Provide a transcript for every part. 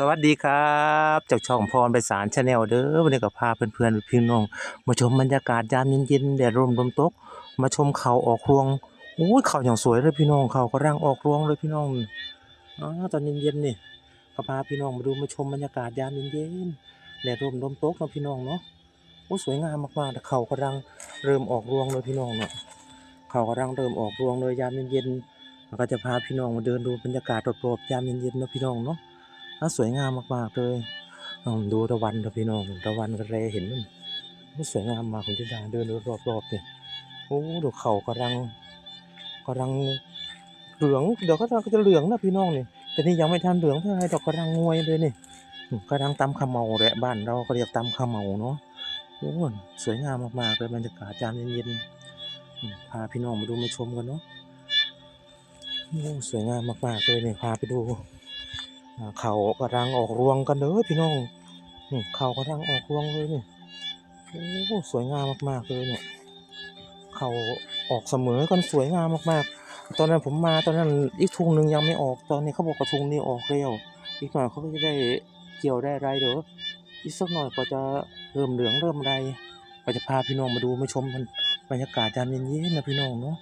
สวัสดีครับจากช่องพรไปสารชาแนลเด้อวันนี้ก็พาเพื่อนๆพี่น้องมาชมบรรยากาศยามเย็นๆแดดร่มลมตก มาชมเขาออกรวงโอ้ยเขาอย่างสวยเลยพี่น้องเขากำลังออกรวงเลยพี่น้องอ๋อตอนเย็นๆนี่ก็พาพี่น้องมาดูมาชมบรรยากาศยามเย็นๆแดดร่มลมตกเนาะพี่น้องเนาะโอ้สวยงามมากๆแต่เขากำลังเริ่มออกรวงเลยพี่น้องเนาะเขากำลังเริ่มออกรวงเลยยามเย็นๆก็จะพาพี่น้องมาเดินดูบรรยากาศรอบๆยามเย็นๆเนาะพี่น้องเนาะ น่าสวยงามมากๆเลยลองดูตะวันเถอะพี่น้องตะวันก็แลเห็นมันมันสวยงามมากคุณธิดาเดินดูรอบๆเนี่ยโอ้ดูเขากำลังกำลังเหลืองเดี๋ยวก็จะจะเหลืองนะพี่น้องนี่แต่นี่ยังไม่ทันเหลืองเท่าไหรดอกกำลังงวยเลยนี่กำลังตำขมเมาแหละบ้านเราก็เรียกตำขมเมาเนาะโอ้สวยงามมากๆเลยบรรยากาศยามเย็นๆพาพี่น้องมาดูมาชมกันเนาะโอ้สวยงามมากๆเลยเนี่ยพาไปดู เขากำลังออกรวงกันเด้อพี่น้องนี่เขากำลังออกรวงเลยนี่โอ้สวยงามมากๆเลยเนี่ยเขาออกเสมอกันสวยงามมากๆ ตอนนั้นผมมาตอนนั้นอีกทุงหนึ่งยังไม่ออกตอนนี้เขาบอกกระทุงนี้ออกแล้วอีกหน่อยเขาก็จะได้เกี่ยวได้ไรเด้ออีกสักหน่อยก็จะเริ่มเหลืองเริ่มไรก็จะพาพี่น้องมาดูมาชมมันบรรยากาศยามเย็นๆนะพี่น้องเนาะ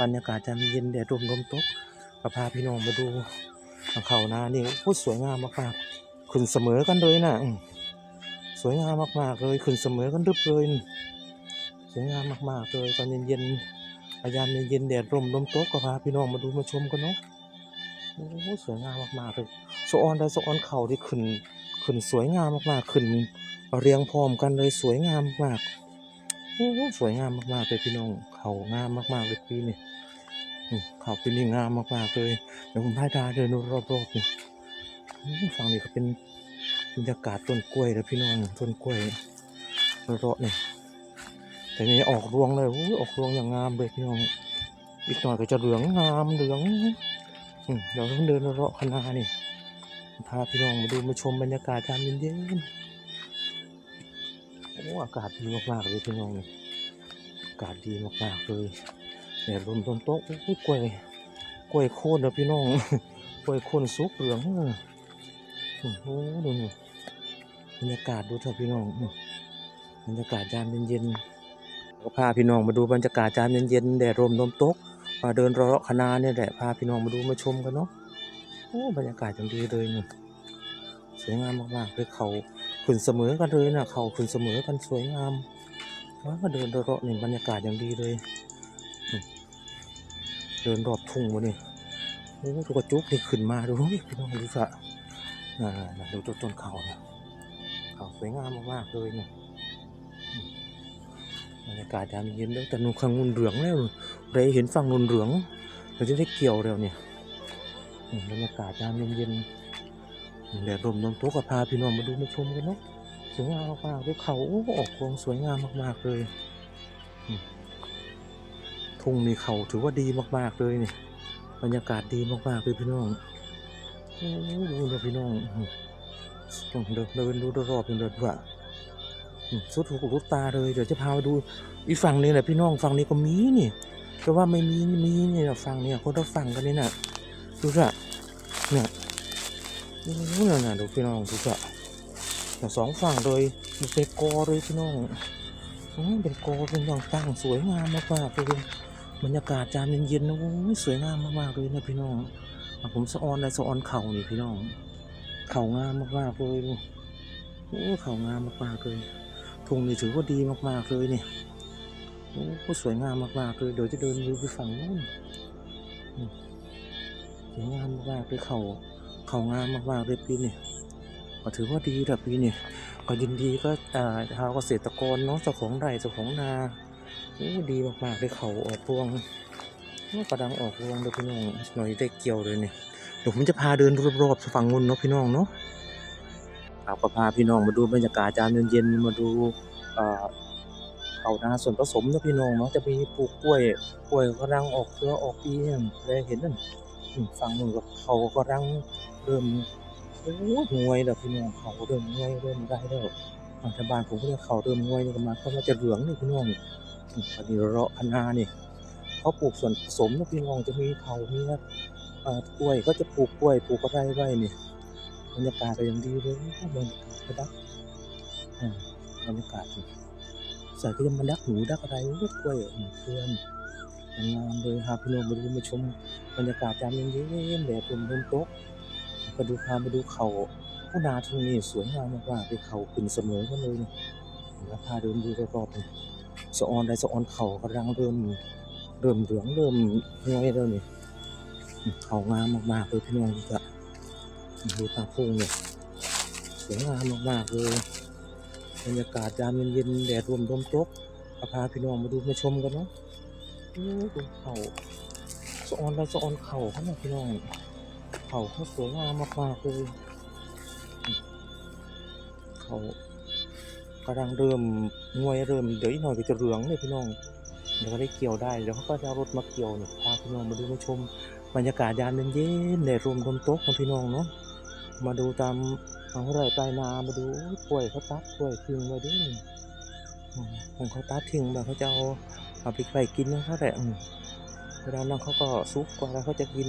บรรยากาศยามเย็นแดดร่มลมตกก็พาพี่น้องมาดู ทางเขานานี่โอ้สวยงามมากๆขึ้นเสมอกันเลยนะสวยงามมากๆเลยขึ้นเสมอกันรึบเลยสวยงามมากๆเลยตอนเย็นๆพยายามเย็นๆแดดร่มลมโตกก็พาพี่น้องมาดูมาชมกันเนาะโอ้สวยงามมากๆเลยโซออนได้โซออนเขาที่ขึ้นขึ้นสวยงามมากๆขึ้นเรียงพร้อมกันเลยสวยงามมากโอ้สวยงามมากๆเลยพี่น้องเขางามมากๆเลยปีนี้ เขาปีนี้งามมากๆเลยเดี๋ยวผมพาดาเดินรอบๆนี่อืมฝั่งนี้ก็เป็นบรรยากาศต้นกล้วยแล้วพี่น้องต้นกล้วยเลาะๆนี่แต่นี่ออกรวงเลยโอ้ออกรวงอย่างงามเลยพี่น้องอีกหน่อยก็จะเหลืองงามเหลืองเดี๋ยวต้องเดินเลาะคณะนี่พาพี่น้องมาดูมาชมบรรยากาศยามเย็นๆโอ้อากาศดีมากๆเลยพี่น้องนี่อากาศดีมากๆเลย เนี่ยลมต้นโต๊ะโอ้ยกล้วยกล้วยโค่นนะพี่น้องกล้วยโค่นสุกเหลืองโอ้โหดูนี่บรรยากาศดูเถอะพี่น้องอื้อบรรยากาศยามเย็นๆก็พาพี่น้องมาดูบรรยากาศยามเย็นๆแดดร่มลมตกมาเดินรอคณะเนี่ยแหละพาพี่น้องมาดูมาชมกันเนาะโอ้บรรยากาศอย่างดีเลยนี่สวยงามมากๆเลยเขาขึ้นเสมอกันเลยนะเขาขึ้นเสมอกันสวยงามว้ามาเดินรอๆนี่บรรยากาศอย่างดีเลย เดินรอบทุ่งวะนี่โอ้ทุกกระจุกนี่ขึ้นมาดูนี่พี่น้องดูสะอ่าน่ะดูต้นต้นเขาเนี่ยเขาสวยงามมากๆเลยเนี่ยอืมบรรยากาศยามเย็นแล้วแต่นุ่งข้างนุ่นเหลืองแล้วเลยเห็นฝั่งนุ่นเหลืองเราจะได้เกี่ยวแล้วเนี่ยอืมบรรยากาศยามเย็นๆแดดลมลมตกก็พาพี่น้องมาดูมาชมกันเนาะสวยงามมากๆด้วยเขาโอ้ออกโครงสวยงามมากๆเลย ทุ่งมีเขาถือว่าดีมากๆเลยนี่บรรยากาศดีมากๆเลยพี่น้องดูนะพี่น้องต้องเดินเดินดูรอบๆเดินว่าสุดหูรูดตาเลยเดี๋ยวจะพาไปดูอีกฝั่งนี้แหละพี่น้องฝั่งนี้ก็มีนี่แต่ว่าไม่มีมีนี่ยฝั่งเนี่ยคนละฝั่งกันนี่น่ะดูสิเนี่ยโอ้โหน่ะน่ะดูพี่น้องดูสิสองฝั่งเลยเป็นกอเลยพี่น้องอืมเป็นโกเป็นอย่างตั้งสวยงามมากๆเลย บรรยากาศจามเย็นๆนะโอ้ยสวยงามมากๆเลยนะพี่น้องผมสะออนได้สะออนเข่านี่พี่น้อง เข่างามมากๆเลยโอ้เข่างามมากๆเลยทุ่งนี่ถือว่าดีมากๆเลยเนี่ยโอ้สวยงามมากๆเลยเดี๋ยวจะเดินดูไปฝั่งนู้นสวยงามมากๆเลยเข่าเข่างามมากๆเลยปีนี้ก็ถือว่าดีแบบปีนี้ก็ยินดีก็อ่าชาวเกษตรกรเนาะเจ้าของไร่เจ้าของนา อ้ดีมากๆเลยเขาออกรวงกระดังออกรวงเลยพี่น้องหน่อยได้เกี่ยวเลยเนี่ยเดี๋ยวผมจะพาเดินรอบๆฝั่งนู้นเนาะพี่น้องเนาะครับก็พาพี่น้องมาดูบรรยากาศจามเย็นๆมาดูอ่าเขานาส่วนผสมเนาะพี่น้องเนาะจะมีปลูกกล้วยกล้วยกระดังออกเครือออกปีเนี่ยได้เห็นนั่นฝั่งนู้นก็เขากระดังเริ่มโอ้ยงวยแล้วพี่น้องเขาเริ่มงวยเริ่มได้แล้วทางชาบ้านผมก็เรียกเขาเริ่มงวยนี่ก็มาเขามาจะเหลืองนี่พี่น้อง อันนี้เราะคณะนี่เขาปลูกส่วนผสมนะพี่น้องจะมีเขามีนะกล้วยก็จะปลูกกล้วยปลูกอะไรไว้นี่บรรยากาศก็ยังดีเลยบรรยากาศก็ดักบรรยากาศดีใส่ก็ยังมาดักหนูดักอะไรโอ้ยกล้วยอืมเพื่อนงามเลยพาพี่น้องมาดูมาชมบรรยากาศยามเย็นๆแดดลมลมตกก็ดูพามาดูเขาผู้นาทุ่งนี้สวยงามมากๆเลยเขาขึ้นเสมอกันเลยเนี่ยแล้วพาเดินดูรอบๆนี่ สะออนได้สะออนเขากำลังเริ่มเริ่มเหลืองเริ่มน้อยแล้วนี่เขางามมากๆเลยพี่น้องจะดูตาพุ่งเนี่ยสวยงามมากๆเลยบรรยากาศยามเย็นๆแดดร่มลมตกก็พาพี่น้องมาดูมาชมกันเนาะโอ้ดูเขาสะออนไปสะออนเขาเขาเนี่ยพี่น้องเขาเขาสวยงามมากๆเลยเขา กำลังเริ่มงวยเริ่มเดี๋ยวอีกหน่อยก็จะเหลืองเลยพี่น้องเดี๋ยวก็ได้เกี่ยวได้เดี๋ยวเขาก็จะเอารถมาเกี่ยวเนี่ยพาพี่น้องมาดูมาชม บรรยากาศยามเย็นๆแดดร่มลมตกนะพี่น้องเนาะมาดูตามทางไร่ปลายนามาดูกล้วยเขาตัดกล้วยทิ้งไว้ด้วยอืมของเขาตัดทิ้งแบบเขาจะเอาเอาไปไปกินนะเขาแหละเวลานั้นเขาก็ซุกกว่าแล้วเขาจะกิน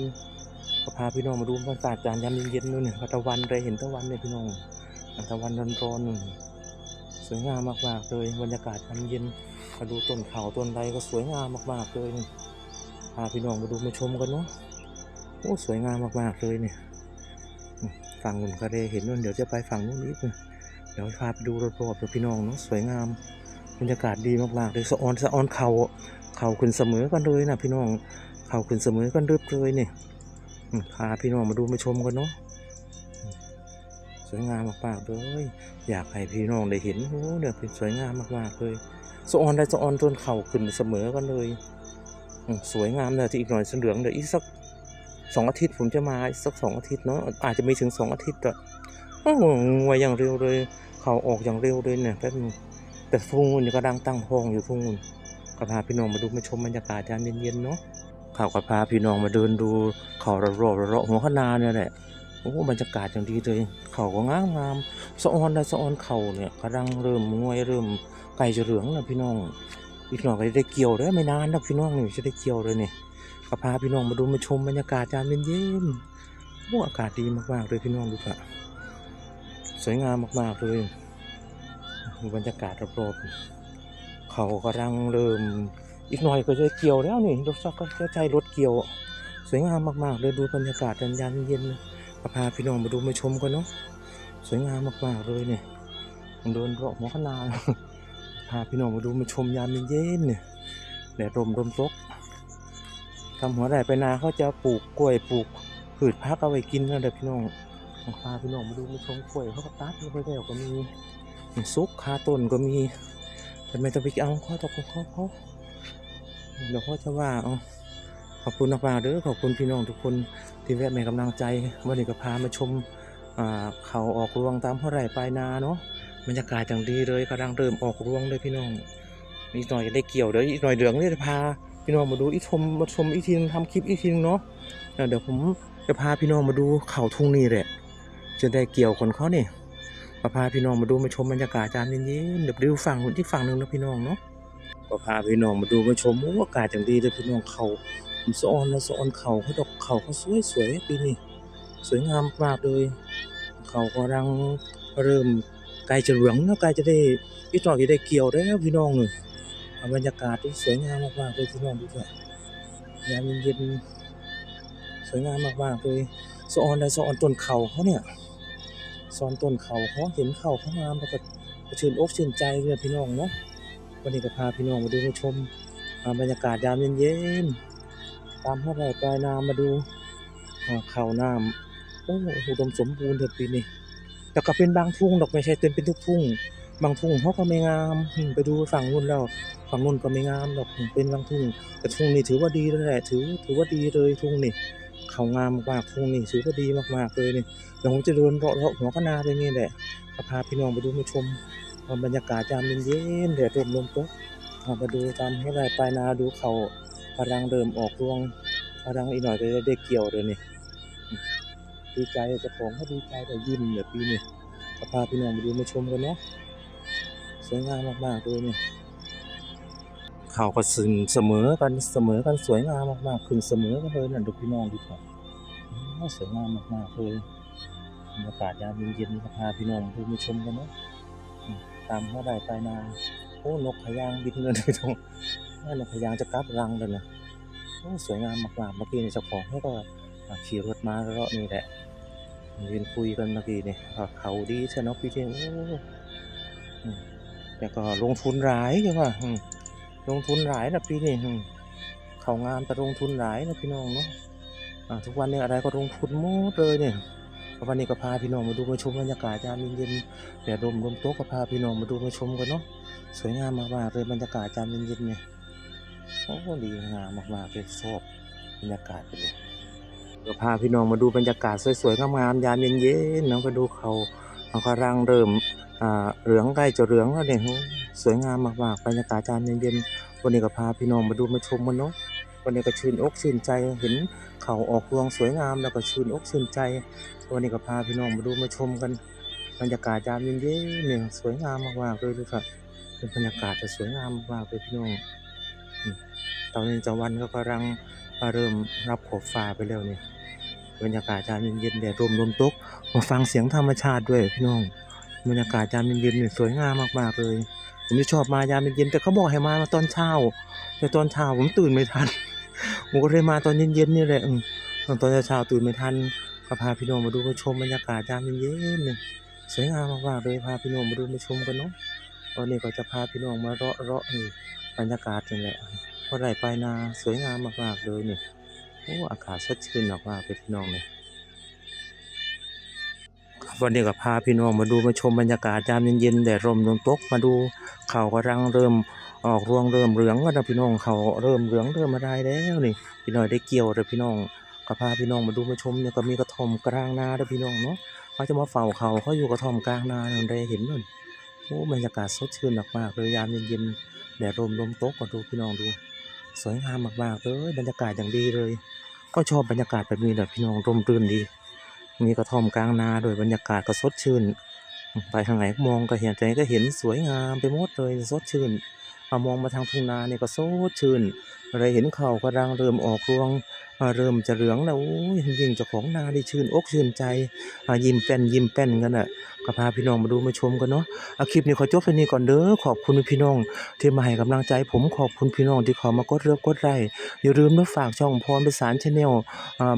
ก็พาพี่น้องมาดูบรรยากาศยามเย็นๆนู่นเนี่ยตะวันเลยเห็นตะวันเนี่ยพี่น้องตะวันร้อนๆนู่น วยงามมากๆเลยบรรยากาศยามเย็นมาดูต้นเขาต้นไรก็สวยงามมากๆเลยนี่พาพี่น้องมาดูมาชมกันเนาะโอ้สวยงามมากๆเลยเนี่ยฝั่งนู้นก็ได้เห็นนู่นเดี๋ยวจะไปฝั่งนู้นอีกนะเดี๋ยวพาไปดูรอบๆเลยวพี่น้องเนาะสวยงามบรรยากาศดีมากๆเลยสะออนสะออนเขาเขาขึ้นเสมอกันเลยนะพี่น้องเขาขึ้นเสมอกันเรียบเลยเนี่ยพาพี่น้องมาดูมาชมกันเนาะ วยงามมากๆเลยอยากให้พี่น้องได้เห็นโอ้เนี่ยเป็นสวยงามมากๆเลยสะออนได้สะออนจนเข่าขึ้นเสมอกันเลยสวยงามเลยที่อีกหน่อยเหลืองเดี๋ยวอีกสักสองอาทิตย์ผมจะมาสักสองอาทิตย์เนาะอาจจะไม่ถึงสองอาทิตย์อะโอ้โหงวยอย่างเร็วเลยเข่าออกอย่างเร็วเลยเนี่ยแป๊บนึงแต่ทุ่งนู่นก็ดังตั้งท้องอยู่ทุ่งนู่นก็พาพี่น้องมาดูมาชมบรรยากาศยามเย็นๆเนาะข่าวก็พาพี่น้องมาเดินดูเขาระรอบระรอบหัวขนาเนี่ยแหละ โอ้บรรยากาศอย่างดีเลยเขาก็งามงามสะออนได้สะออนเข่าเนี่ยกำลังเริ่มงวยเริ่มไก่จะเหลืองแล้วพี่น้อง อีกหน่อยก็จะได้เกี่ยวได้ไม่นานนะพี่น้องนี่จะได้เกี่ยวเลยเนี่ยก็พาพี่น้องมาดูมาชมบรรยากาศยามเย็นๆโอ้อากาศดีมากๆเลยพี่น้องดูค่ะสวยงามมากๆเลยบรรยากาศรอบๆเขากำลังเริ่ม อีกหน่อยก็จะเกี่ยวแล้วนี่รถซักก็จะใช้รถเกี่ยว สวยงามมากๆเลยดูบรรยากาศยามเย็นๆ ก็พาพี่น้องมาดูมาชมกันเนาะสวยงามมากๆเลยเนี่ยเดินรอบหัวขนาพาพี่น้องมาดูมาชมยามเย็นๆเนี่ยแดดร่มลมตกทำหัวไร่ไปนาเขาจะปลูกกล้วยปลูกพืชพักเอาไว้กินกันเด้อพี่น้องพาพี่น้องมาดูมาชมกล้วยเขาก็ตัดไปแล้วก็มีซุกคาต้นก็มีแต่ไม่ต้องไปเอาข้อตกของเขาเขาเดี๋ยวเขาจะว่าเอา ขอบคุณมากๆเด้อขอบคุณพี่น้องทุกคนที่แวะแม่กำลังใจวันนี้ก็พามาชมเขาออกรวงตามหัวไร่ปลายนาเนาะบรรยากาศอย่างดีเลยกำลังเริ่มออกรวงเลยพี่น้องอีกหน่อยจะได้เกี่ยวเดี๋ยวอีกหน่อยเหลืองเนี่ยจะพาพี่น้องมาดูอีกชมมาชมอีกทีนึงทำคลิปอีกทีนึงเนาะเดี๋ยวผมจะพาพี่น้องมาดูเขาทุ่งนี่แหละจะได้เกี่ยวคนเขาเนี่ยก็พาพี่น้องมาดูมาชมบรรยากาศจามเย็นๆเดี๋ยวดูฝั่งนู้นที่ฝั่งหนึงนะพี่น้องเนาะก็พาพี่น้องมาดูมาชมโอ้อากาศอย่างดีเลยพี่น้องเขา สะออนนะสะออนเขาเขาดอกเขาเขาสวยสวยปีนี้สวยงามมากเลยเขากำลังเริ่มใกลจะเหลืองแล้วกลจะได้อีกหน่อยจะได้เกี่ยวได้แล้วพี่น้องเลยบรรยากาศที่สวยงามมากๆเลยพี่น้องดูเถอะยามเย็นๆสวยงามมากๆเลยสะออนได้สะออนต้นเขาเขาเนี่ยสอนต้นเขาเขาเห็นเขาเขางามแล้วก็ชื่นอกชื่นใจเลยพี่น้องเนาะวันนี้ก็พาพี่น้องมาดูมาชมบรรยากาศยามเย็นๆ ตามห้องไร่ปลายนามาดูอ่าเขาน้ำโอ้โหอุดมสมบูรณ์เถิดปีนี้แต่ก็เป็นบางทุ่งดอกไม่ใช่เต็มเป็นทุกทุ่ง บางทุ่งเขาก็ไม่งามอืมไปดูฝั่งนู้นแล้วฝั่งนู้นก็ไม่งามดอกอืมเป็นบางทุ่ง แต่ทุ่งนี่ถือว่าดีแล้วแหละถือถือว่าดีเลยทุ่งนี่เขางามมากๆทุ่งนี่ถือว่าดีมากๆเลยนี่เดี๋ยวผมจะเดินเลาะเลาะหัวคะนาไปนี่แหละก็พาพี่น้องไปดูมาชมว่าบรรยากาศยามเย็นๆแดดร่มลมตกเอามาดูตามให้ไรปลายนาดูเขา กำลังเริ่มออกรวงกำลังอีกหน่อยก็จะได้เกี่ยวเลยนี่ดีใจจ้าของเขาดีใจแต่ยิ้มเนี่ยปีนี้ก็พาพี่น้องไปดูมาชมกันเนาะสวยงามมากๆเลยเนี่ยเขาก็สึนเสมอกันเสมอกันสวยงามมากๆขึ้นเสมอกันเลยนั่นดูพี่น้องดูครับอ้าสวยงามมากๆเลยบรรยากาศยามเย็นๆก็พาพี่น้องดูมาชมกันเนาะอืมตามหัวไร่ปนาโอ้นกขยางบินเลยพี่น้อง ว่านกขยางจะกลับรังเลยนะสวยงามมากๆเมื่อกี้นี่เจ้าของเขาก็ขี่รถมาแล้วก็นี่แหละยืนคุยกันเมื่อกี้เนี่ว่าเขาดีใช่เนาะพี่เจงโอ้อืมแต่ก็ลงทุนหลายใช่ป่ะลงทุนหลายนะพี่นี่อืมเขางามแต่ลงทุนหลายนะพี่น้องเนาะทุกวันเนี้อะไรก็ลงทุนหมดเลยเนี่ยวันนี้ก็พาพี่น้องมาดูมาชมบรรยากาศยามเย็นๆแดดลมลมโต๊ะก็พาพี่น้องมาดูมาชมกันเนาะสวยงามมากๆเลยบรรยากาศยามเย็นๆเนี่ย โอ้ดีงามมากๆเลยชอบบรรยากาศไปเลยก็พาพี่น้องมาดูบรรยากาศสวยๆงามๆยามเย็นๆเนาะก็ดูเขาเขากำลังเริ่มอ่าเหลืองใกล้จะเหลืองแล้วเนี่ยโอ้สวยงามมากๆบรรยากาศยามเย็นๆวันนี้ก็พาพี่น้องมาดูมาชมกันเนาะวันนี้ก็ชื่นอกชื่นใจเห็นเขาออกรวงสวยงามแล้วก็ชื่นอกชื่นใจวันนี้ก็พาพี่น้องมาดูมาชมกัน บรรยากาศยามเย็นๆเนี่ยสวยงามมากๆเลยดูครับเป็นบรรยากาศจะสวยงามมากๆเลยพี่น้อง ตอนนี้จะวันก็กำลังเริ่มรับขอบฟ้าไปแล้วเนี่ยบรรยากาศยามเย็นๆแดดร่มลมตกมาฟังเสียงธรรมชาติด้วยพี่น้องบรรยากาศยามเย็นๆเนี่ยสวยงามมากๆเลย ผมจะชอบมายามเย็นๆแต่เขาบอกให้มาตอนเช้า แต่ตอนเช้าผมตื่นไม่ทันผมก็เลยมาตอนเย็นๆนี่แหละอืมตอนเช้าตื่นไม่ทันก็พาพี่น้องมาดูมาชมบรรยากาศยามเย็นๆเนี่ยสวยงามมากๆเลยพาพี่น้องมาดูมาชมกันเนาะวันนี้ก็จะพาพี่น้องมาเลาะเลาะนี่ บรรยากาศนี่แหละพราะไรปลายนาสวยงามมากๆเลยนี่โอ้อากาศสดชื่นมากๆเลยพี่น้องเนี่ยวันนี้ก็พาพี่น้องมาดูมาชมบรรยากาศยามเย็นๆแดดร่มลมตกมาดูเขากำลังเริ่มออกรวงเริ่มเหลืองแล้วนะพี่น้องเขาเริ่มเหลืองเริ่มอะไรแล้วนี่พี่น้อยได้เกี่ยวเลยพี่น้องก็พาพี่น้องมาดูมาชมเนี่ยก็มีกระท่อมกลางนาเด้อพี่น้องเนาะเขาจะมาเฝ้าเขาเขาอยู่กระท่อมกลางนานั่นได้เห็นนู่นโอ้บรรยากาศสดชื่นมากๆเลยยามเย็นๆ แดดลมลมตกก็ดูพี่น้องดู สวยงามมากๆเลยบรรยากาศอย่างดีเลย ก็ชอบบรรยากาศแบบนี้แหละพี่น้องร่มรื่นดี มีกระท่อมกลางนาโดยบรรยากาศก็สดชื่น ไปทางไหนมองก็เห็นใจก็เห็นสวยงามไปหมดเลยสดชื่นเอามองมาทางทุ่งนาเนี่ยก็สดชื่น อะไรเห็นเขาวกำลังเริ่มออกรวงเริ่มจะเหลืองแล้วยิ่งเจ้าของนาได้ชื่นอกชื่นใจยิ้มแป้นยิ้มแป้นกันน่ะก็พาพี่น้องมาดูมาชมกันเนาะคลิปนี้ขอจบเท่านี้ก่อนเด้อขอบคุณพี่น้อง ที่มาให้กำลังใจผมขอบคุณพี่น้องที่เขามากดเลือกกดไลค์อย่าลืมนะฝากช่องพรประสานชาแนล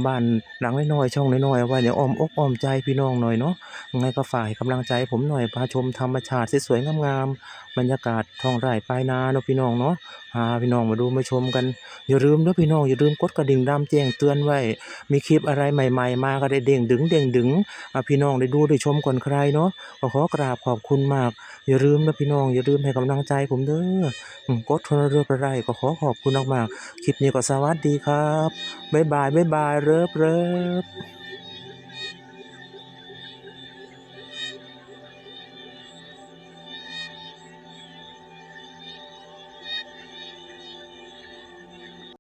บ้านหลังน้อยๆช่องน้อยๆไว้เนี่ยอ้อมอกอ้อมใจพี่น้องหน่อยเนาะยังไงก็ฝากกำลังใจผมหน่อยพาชมธรรมชาติสวยๆงามๆบรรยากาศท้องไร่ปลายนาเนาะพี่น้องเนาะพาพี่น้องมาดูมาชมกันอย่าลืมนะพี่น้องอย่าลืมกดกระดิ่งดำแจ้งเตือนไว้ มีคลิปอะไรใหม่ ๆ มาก็ได้เด้งดึงเด้งดึงพี่น้องได้ดูได้ชมก่อนใครเนาะก็ขอกราบขอบคุณมาก อย่าลืมนะพี่น้องอย่าลืมให้กำลังใจผมเด้อกดโทรเรือประไรก็ขอขอบคุณมากๆคลิปนี้ก็สวัสดีครับบ๊ายบายบ๊ายบายเริบเริบ